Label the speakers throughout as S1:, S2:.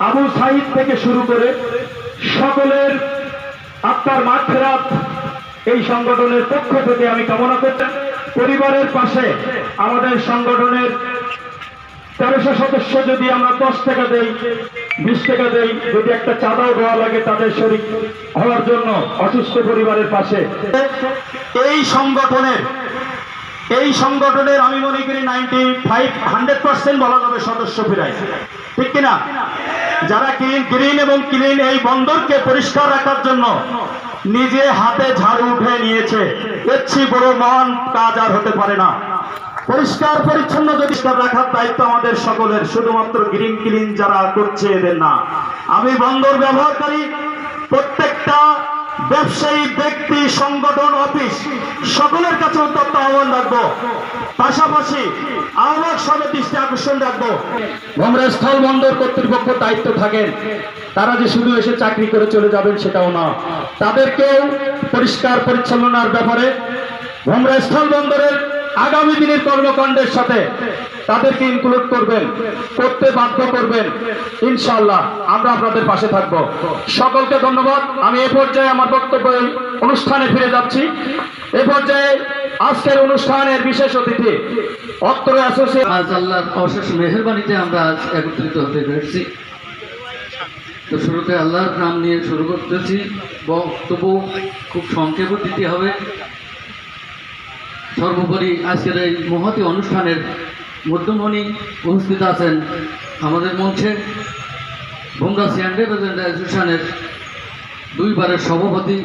S1: আবু সাইদ থেকে শুরু করে সকলের আত্মার মাঠ ফেরাত এই সংগঠনের পক্ষ থেকে আমি কামনা করছি পরিবারের পাশে আমাদের সংগঠনের তেরোশো সদস্য যদি আমরা দশ টাকা দেই, বিশ টাকা দেই, যদি একটা চাঁদাও দেওয়া লাগে তাদের শরীর হওয়ার জন্য অসুস্থ পরিবারের পাশে। এই সংগঠনের এই সংগঠনের, আমি মনে করি নাইনটি ফাইভ হান্ড্রেড পার্সেন্ট বলা যাবে সদস্য ফিরাই। ঠিক কিনা? যারা ক্লিন গ্রিন এবং ক্লিন এই বন্দরকে পরিষ্কার রাখার জন্য নিজে হাতে ঝাড়ু উঠে নিয়েছে। এর বড় মহান কাজ আর হতে পারে না। পরিষ্কার, পরিচ্ছন্ন যদি রাখার দায়িত্ব আমাদের সকলের, শুধুমাত্র গ্রিন ক্লিন যারা করছে এদের না। আমি বন্দর ব্যবহারকারী, প্রত্যেকটা ব্যবসায়ী, ব্যক্তি, সংগঠন, অফিস, সকলের কাছে উত্তপ্ত আহ্বান রাখব। পাশাপাশি আহ্বায়ক সবের দৃষ্টি আকর্ষণ রাখব। আমরা স্থল বন্দর কর্তৃপক্ষ দায়িত্ব থাকেন। তারা যে শুধু এসে চাকরি করে চলে যাবেন সেটাও না। তাদেরকেও পরিষ্কার পরিচ্ছন্নতার ব্যাপারে ভোমরা স্থল বন্দরের আগামী দিনের কর্মকাণ্ডের সাথে তাদেরকে ইনক্লুড করবেন, করতে বাধ্য করবেন। ইনশাল্লাহ আমরা আপনাদের পাশে থাকব। সকলকে ধন্যবাদ। আমি এ পর্যায়ে আমার বক্তব্য অনুষ্ঠানে ফিরে যাচ্ছি। এ পর্যায়ে আজকের অনুষ্ঠানের বিশেষ অতিথি, অত্র অ্যাসোসিয়েশন
S2: আজ আল্লাহর অশেষ মেহরবানিতে আমরা আজ একত্রিত হতে পেরেছি। তো শুরুতে আল্লাহর নাম নিয়ে শুরু করতেছি। বক্তব্য খুব সংক্ষেপে দিতে হবে। সর্বোপরি আজকের এই মহতি অনুষ্ঠানের মধ্যমণি উপস্থিত আছেন আমাদের মঞ্চে ভোমরা সিয়ান্ডে অ্যাসোসিয়েশনের দুইবারের সভাপতি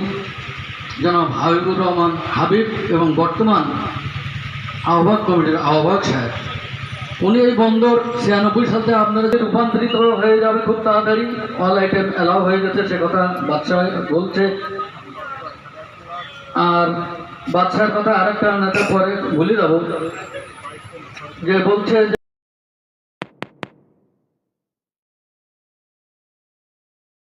S2: জনাব হাবিবুর রহমান হাবিব এবং বর্তমান আহ্বায়ক কমিটির আহ্বায়ক সাহেব। উনি এই বন্দর ছিয়ানব্বই সালে আপনারা যে রূপান্তরিত হয়ে যাবে খুব তাড়াতাড়ি অল আইটেম অ্যালাউ হয়ে গেছে, সে কথা বাদশাহ বলছে। আর বাচ্চার কথা আরেকটা নেতা পরে ভুলে যাব। যে বলছে